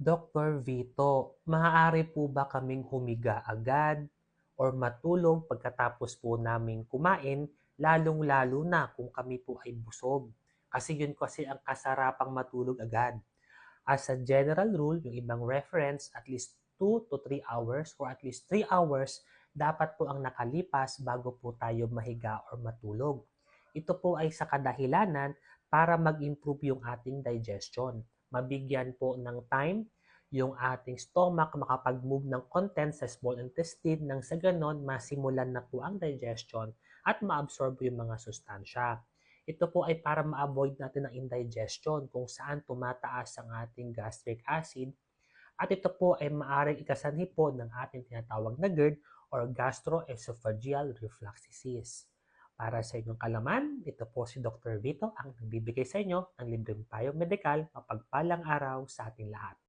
Dr. Vito, maaari po ba kaming humiga agad or matulog pagkatapos po naming kumain, lalong-lalo na kung kami po ay busog? Kasi yun kasi ang kasarapang matulog agad. As a general rule, yung ibang reference, at least 2 to 3 hours or at least 3 hours dapat po ang nakalipas bago po tayo mahiga or matulog. Ito po ay sa kadahilanan para mag-improve yung ating digestion. Mabigyan po ng time yung ating stomach makapag-move ng content sa small intestine nang sa ganon masimulan na po ang digestion at ma-absorb yung mga sustansya. Ito po ay para ma-avoid natin ang indigestion kung saan tumataas ang ating gastric acid at ito po ay maaaring ikasanhi po ng ating tinatawag na GERD or gastroesophageal reflux disease. Para sa inyong kalaman, ito po si Dr. Vito ang nagbibigay sa inyo ng libreng payong medikal mapagpalang araw sa ating lahat.